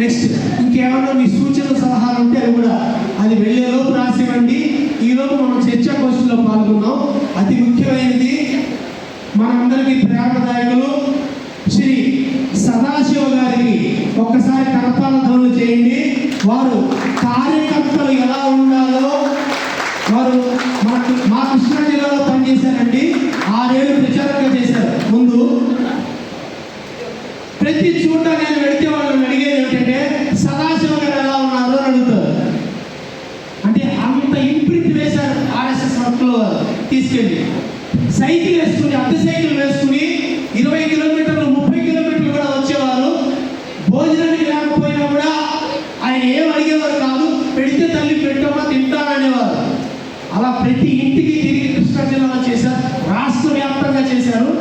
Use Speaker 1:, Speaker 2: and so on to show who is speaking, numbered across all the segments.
Speaker 1: Next ఇంకేమన్నా మీ సూచనలు సలహాలు ఉంటే అవి కూడా అది వెళ్ళేలోపు రాసివ్వండి. ఈలోపు మనం చర్చా గోష్ఠిలో పాల్గొన్నాం అతి ముఖ్యమైనది మనందరికీ ప్రేమదాయకులు శ్రీ సదాశివ గారికి ఒక్కసారి కరపాల ధ్వనులు చేయండి. వారు కార్యకర్తలు ఎలా ఉండాలో వారు మన మా కృష్ణా జిల్లాలో పనిచేశారండి ఆరేళ్ళు ప్రచారంగా చేశారు ముందు ప్రతి చోట నేను వెళితే వాళ్ళని అడిగేది ఏమిటంటే సదాశివ గారు ఎలా ఉన్నారు అని అడుగుతారు అంటే అంత ఇంప్రింట్ వేశారు ఆర్ఎస్ఎస్ వర్క్లో తీసుకెళ్ళి సైకిల్ వేసుకుని అద్దె సైకిల్ వేసుకుని ఇరవై కిలోమీటర్లు ముప్పై కిలోమీటర్లు కూడా వచ్చేవారు. భోజనానికి లేకపోయినా కూడా ఆయన ఏం అడిగేవారు కాదు పెడితే తల్లి పెట్టమ్మా తింటాననేవారు. అలా ప్రతి ఇంటికి తిరిగి కృష్ణా జిల్లాలో చేశారు రాష్ట్ర వ్యాప్తంగా చేశారు.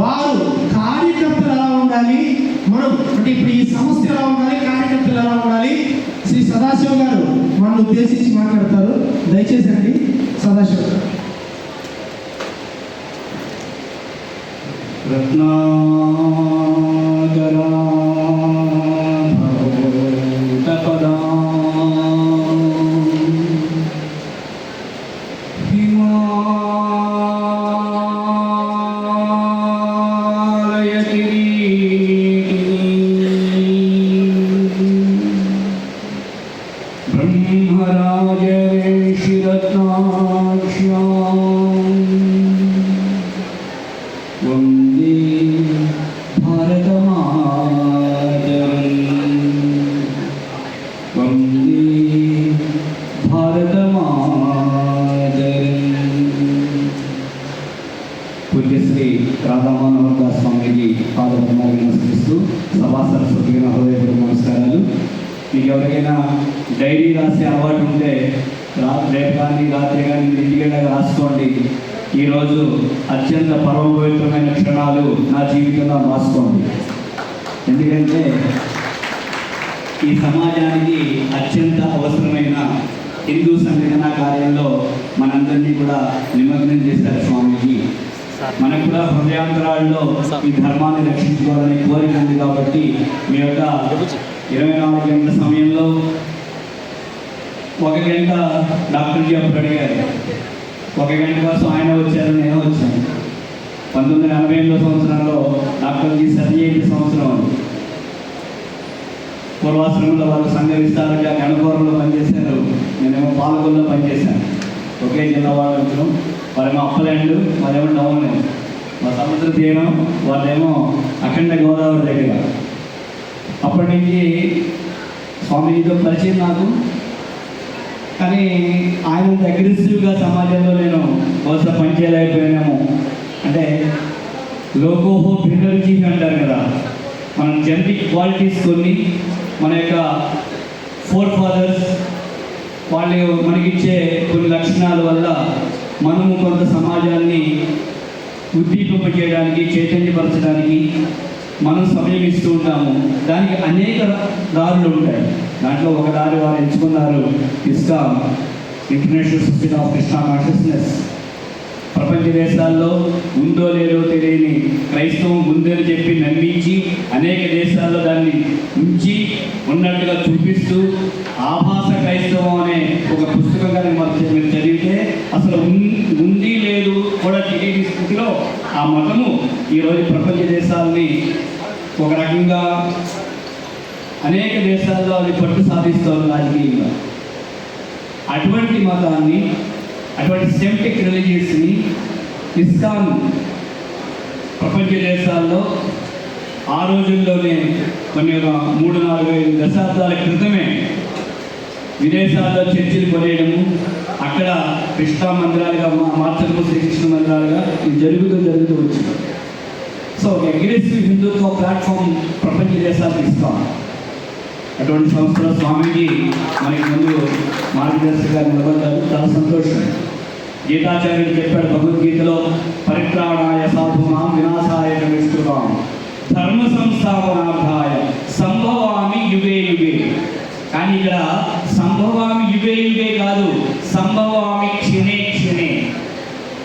Speaker 1: వారు కార్యకర్తలు ఎలా ఉండాలి మనం అంటే ఇప్పుడు ఈ సంస్థ ఎలా ఉండాలి కార్యకర్తలు ఎలా ఉండాలి శ్రీ సదాశివ గారు మనల్ని ఉద్దేశించి మాట్లాడతారు. దయచేసి అండి సదాశివ గారు.
Speaker 2: No. ఎవరికైనా డైరీ రాసే అలవాటు ఉంటే రేపు కానీ రాత్రి కానీ మీరు రాసుకోండి. ఈరోజు అత్యంత పరమపవిత్రమైన క్షణాలు నా జీవితంలో రాసుకోండి. ఎందుకంటే ఈ సమాజానికి అత్యంత అవసరమైన హిందూ సంఘటన కార్యంలో మనందరినీ కూడా నిమగ్నం చేశారు స్వామికి మనకు కూడా హృదయాంతరాల్లో ఈ ధర్మాన్ని రక్షించుకోవాలనే కోరిక ఉంది కాబట్టి మీ యొక్క ఇరవై నాలుగు గంటల సమయంలో ఒక గంట డాక్టర్జీ అప్పుడు అడిగారు. ఒక గంట కోసం ఆయన వచ్చారు నేను వచ్చాను. పంతొమ్మిది వందల ఎనభై ఎనిమిదో సంవత్సరంలో డాక్టర్జీ సరి ఐదు సంవత్సరం పూర్వాశ్రమంలో వాళ్ళు సంఘ విస్తారంగా గణపూరంలో పనిచేశారు. నేనేమో పాలకొల్లో పనిచేశాను. ఒకే జిల్లా వాళ్ళు వచ్చాం వాళ్ళేమో అప్పలాండ్ వాళ్ళేమో డౌన్. మా సముద్ర తీరం వాళ్ళేమో అఖండ గోదావరి దగ్గర. అప్పటి నుంచి స్వామీజీతో పరిచయం నాకు. కానీ ఆయన అగ్రెసివ్గా సమాజంలో నేను బహుశా పనిచేయలేకపోయినాము. అంటే లోకోహో భిన్నరుచి అంటారు కదా. మనం జెనటిక్ క్వాలిటీస్ కొన్ని మన యొక్క ఫోర్ ఫాదర్స్ వాళ్ళు మనకిచ్చే కొన్ని లక్షణాల వల్ల మనము కొంత సమాజాన్ని ఉద్దీపింప చేయడానికి చైతన్యపరచడానికి మనం సమయం ఇస్తూ ఉంటాము. దానికి అనేక దారులు ఉంటాయి. దాంట్లో ఒక దారి వారు ఎంచుకున్నారు ISKCON international society of Krishna consciousness. ప్రపంచ దేశాల్లో ఉందో లేదో తెలియని క్రైస్తవం ఉందని చెప్పి నమ్మించి అనేక దేశాల్లో దాన్ని ఉంచి ఉన్నట్టుగా చూపిస్తూ ఆభాస క్రైస్తవం అనే ఒక పుస్తకంగా మీరు చదివితే ఉంది లేదు కూడా తెలియని స్థితిలో ఆ మతము ఈరోజు ప్రపంచ దేశాలని ఒక రకంగా అనేక దేశాల్లో అది పట్టు సాధిస్తోంది రాజకీయంగా. అటువంటి మతాన్ని అటువంటి సెంటిక్ రిలీజియస్ని ఇస్కాన్ ప్రపంచ దేశాల్లో ఆ రోజుల్లోనే కొన్ని ఒక మూడు నాలుగు ఐదు దశాబ్దాల క్రితమే విదేశాల్లో చర్చిలు కొనేయడము అక్కడ కృష్ణా మందిరాలుగా మా- మార్చడము శ్రీకృష్ణ మందిరాలుగా ఇది జరుగుతూ జరుగుతూ వచ్చింది. సో ఒక అగ్రెసివ్ హిందుత్వ ప్లాట్ఫామ్ ప్రపంచ దేశాలు ఇస్తాం. అటువంటి సంస్థల స్వామికి మనకి ముందు మార్గదర్శిగా నిలబడ్డారు. చాలా సంతోషం. గీతాచార్యుడు చెప్పాడు భగవద్గీతలో పరిత్రాణాయ సాధునాం వినాశాయ నిష్కృతాం ధర్మ సంస్థాపనార్థాయ సంభవామి యుగే యుగే. కానీ ఇక్కడ సంభవామి యుగే యుగే కాదు. సంభవామి క్షణే క్షణే.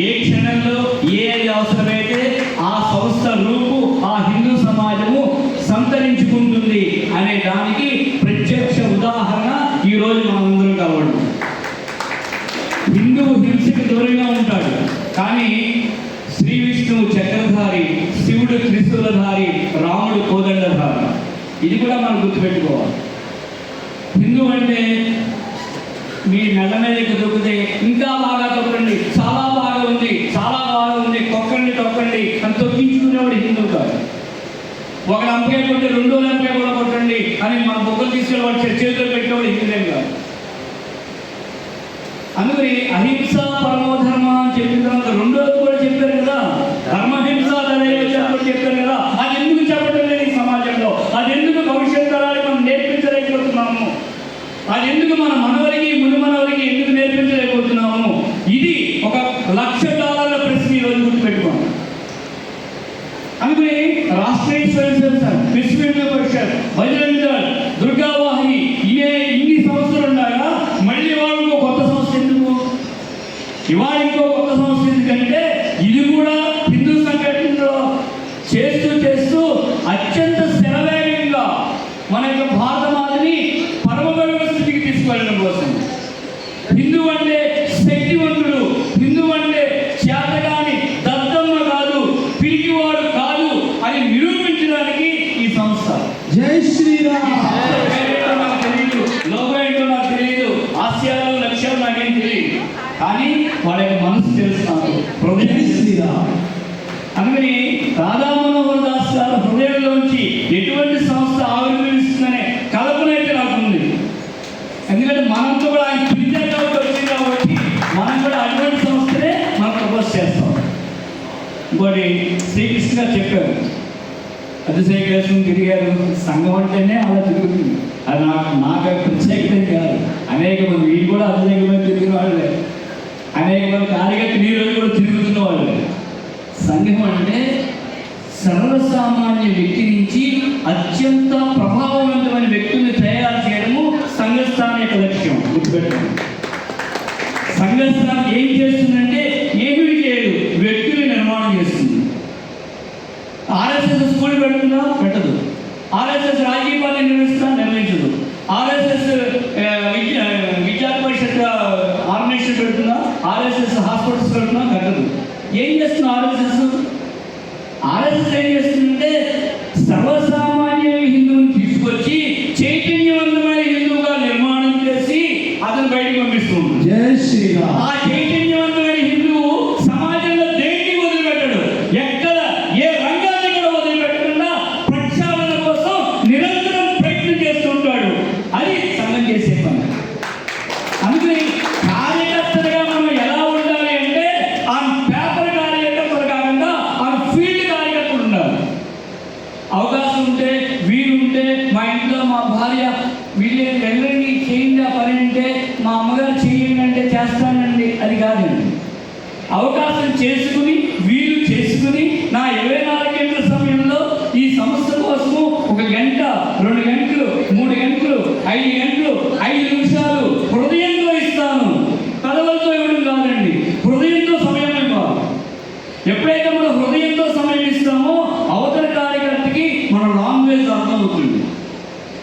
Speaker 2: ఏ క్షణంలో ఏది అవసరమైతే ఆ సంస్థ రూపు ఆ హిందూ సమాజము సంతరించుకుంటుంది అనే దానికి ప్రత్యక్ష ఉదాహరణ ఈ రోజు మనందరం కావడం. హిందువు హింసకి దూరంగా ఉంటాడు. కానీ శ్రీ విష్ణువు చక్రధారి శివుడు త్రిశూలధారి రాముడు కోదండధారి. ఇది కూడా మనం గుర్తుపెట్టుకోవాలి. హిందూ అంటే మీ నెల మీదకి దొరికితే ఇంకా బాగా తొక్కండి. చాలా బాగా ఉంది. చాలా బాగా ఉంది. తొక్కండి తొక్కండి. అని తొక్కించుకునేవాడు హిందూ కాదు. ఒక లంపకాయ కొట్టి రెండో లంపకాయ కూడా కొట్టండి. అని మన బొక్కలు తీసుకెళ్ళి వాడు చేతిలో పెట్టేవాడు హిందులే కాదు. అందుకని అహింస పరమోధర్మ అని చెప్పిన తర్వాత రెండోది కూడా చెప్పారు కదా ధర్మహింస ధనయోచన కూడా చెప్పారు కదా అది ఎందుకు చెప్పడం లేదు ఈ సమాజంలో అది ఎందుకు భవిష్యత్ తరాలకు మనం నేర్పించలేకపోతున్నాము అది ఎందుకు మన మనవరికి ముని మనవరికి ఎందుకు నేర్పించలేకపోతున్నాము ఇది ఒక లక్ష డాలర్ల ప్రశ్న ఈరోజు గుర్తుపెట్టుకోండి అందుకని రాష్ట్రీయ స్వయం సేవక సంఘ్, విశ్వ హిందూ పరిషత్ బజరంగ దళ్, దుర్గా వాహిని ఇవే ఇన్ని సంస్థలు ఉన్నాయా మళ్ళీ వాళ్ళు ఇంకో కొత్త సంస్థ ఎందుకు ఇవాళ ఇంకో కొత్త సంస్థ ఎందుకంటే ఇది కూడా హిందూ సంఘటనలో చేస్తూ చేస్తూ అత్యంత శరవేగంగా మన యొక్క భారత మాతని పరమగౌరవ స్థితికి తీసుకెళ్ళడం కోసం హిందూ అంటే శక్తివంతుడు హిందూ అంటే చేతగాని దత్తమ్మ కాదు పిరికివాడు కాదు అని నిరూపించడానికి ఈ సంస్థ
Speaker 1: జై శ్రీరామ్.
Speaker 2: సంస్థ నాకు తెలియదు లోగో ఏంటో నాకు తెలియదు ఆశయాలు లక్ష్యాలు నాకేం తెలియదు కానీ వాళ్ళ యొక్క మనసు తెలుసు నాకు
Speaker 1: జై శ్రీరామ్.
Speaker 2: అందుకని రాధామనోహర దాస్ గారు హృదయంలోంచి ఎటువంటి సంస్థ ఆవిర్భవిస్తుందనే కల్పన అయితే నాకు ఉంది ఎందుకంటే మనంతో కూడా ఆయన పిలిచే కాబట్టి వచ్చింది కాబట్టి మనం కూడా అటువంటి సంస్థనే మనం ప్రపోజ్ చేస్తాం. ఇంకోటి శ్రీకృష్ణ గారు చెప్పారు చంద్రశేఖరం తిరిగారు సంఘం అంటేనే అలా తిరుగుతుంది. అది నాకు నాకు ప్రత్యేకత కాదు. అనేక మంది వీళ్ళు కూడా అతిశయ మంది తిరిగిన వాళ్ళే. అనేక మంది కార్యకర్త ఈ రోజు కూడా తిరుగుతున్న వాళ్ళే. సంఘం అంటే సర్వసామాన్య వ్యక్తి నుంచి అత్యంత స్కూల్ పెడుతుందా పెట్టదు. ఆర్ఎస్ఎస్ రాజకీయ పార్టీ నిర్వహిస్తుందా? నిర్వహించదు. ఆర్ఎస్ఎస్ విద్యా పరిషత్ ఆర్గనైజేషన్ పెడుతుందా? ఆర్ఎస్ఎస్ హాస్పిటల్స్ పెడుతుందా? కట్టదు ఏం చేస్తుంది ఆర్ఎస్ఎస్? ఆర్ఎస్ఎస్ ఏం చేస్తుందంటే సర్వసామాన్య హిందువుని తీసుకొచ్చి చైతన్యవంతమైన హిందువుగా నిర్మాణం చేసి అతను బయటకు పంపిస్తుంది
Speaker 1: జై శ్రీరామ్.
Speaker 2: ఆ చైతన్యవంతమైన ఐదు గంటలు ఐదు నిమిషాలు హృదయంతో ఇస్తాను. కథలతో ఇవ్వడం కాదండి హృదయంతో సమయం ఇవ్వాలి. ఎప్పుడైతే మనం హృదయంతో సమయం ఇస్తామో అవతల కార్యకర్తకి మన లాంగ్వేజ్ అర్థమవుతుంది.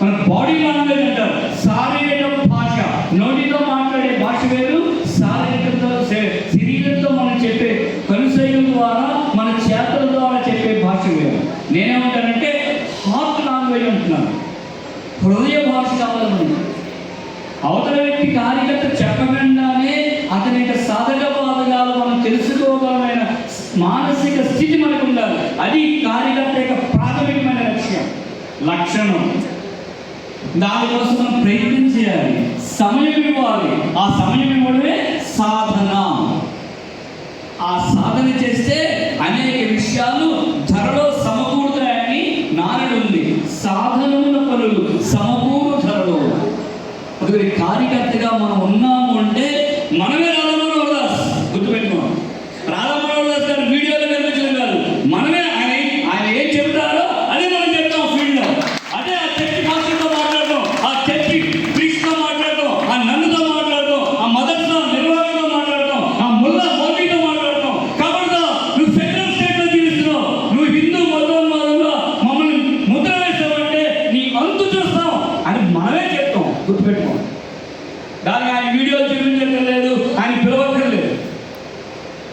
Speaker 2: మన బాడీ లాంగ్వేజ్ అంటారు శారీరక భాష. నోటితో మాట్లాడే భాష వేరు శారీరకంతో శ- శరీరంతో మనం చెప్పే కనుసైగల ద్వారా మన చేతల ద్వారా చెప్పే భాష వేరు నేనేమంటానంటే హార్ట్ లాంగ్వేజ్ అంటున్నాను హృదయ భాష కావాలి మనకి అవతల వ్యక్తి కార్యకర్త చెప్పకుండానే అతని యొక్క సాధక బాధకాలు మనం తెలుసుకోగలమైన మానసిక స్థితి మనకు ఉండాలి అది కార్యకర్త యొక్క ప్రాథమికమైన లక్ష్యం లక్షణం దానికోసం మనం ప్రయత్నం చేయాలి. సమయం ఇవ్వాలి. ఆ సమయం ఇవ్వడమే సాధన. ఆ సాధన చేస్తే అనేక విషయాలు ధరలో సమకూరుతాయని నానడు ఉంది సాధనముల పనులు సమకూరు ధరలో. కార్యకర్త దాన్ని ఆయన వీడియో చూపించడం లేదు ఆయన పిలవటం లేదు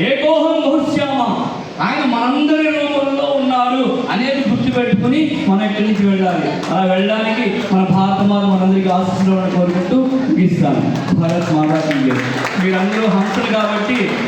Speaker 2: ఏకోహం బహుశ్యామ? ఆయన మనందరి రూపంలో ఉన్నారు అనేది గుర్తుపెట్టుకుని మనం ఇక్కడి నుంచి వెళ్ళాలి? అలా వెళ్ళడానికి మన భారత మాత మనందరికీ ఆశిస్తున్నామని కోరుకుంటూ ముగిస్తాను. భారత్ మాతా మీరందరూ హంసలు కాబట్టి